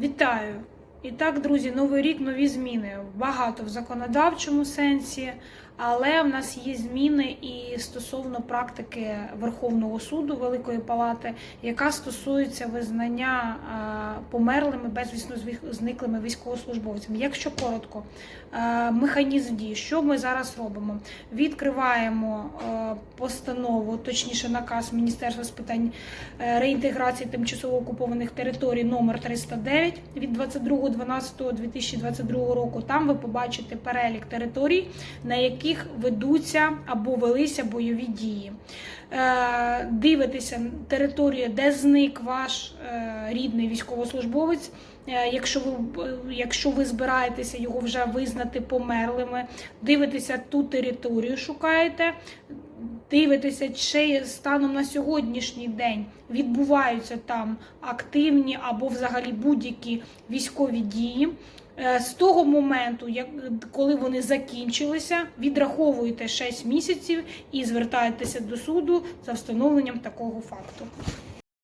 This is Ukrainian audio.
Вітаю! І так, друзі, новий рік, нові зміни. Багато в законодавчому сенсі, але в нас є зміни і стосовно практики Верховного суду Великої Палати, яка стосується визнання померлими безвісно зниклими військовослужбовцями. Якщо коротко, механізм дій, що ми зараз робимо? Відкриваємо постанову, точніше наказ Міністерства з питань е, реінтеграції тимчасово окупованих територій номер 309 від 22.12.2022 року. Там ви побачите перелік територій, на яких ведуться або велися бойові дії. Е, Дивитеся територію, де зник ваш е, рідний військовослужбовець. Е, Якщо ви, якщо ви збираєтеся його вже визнати померлими, дивитеся ту територію, шукаєте, дивитеся, чи станом на сьогоднішній день відбуваються там активні або взагалі будь-які військові дії. Е, З того моменту, як коли вони закінчилися, відраховуєте 6 місяців і звертаєтеся до суду за встановленням такого факту.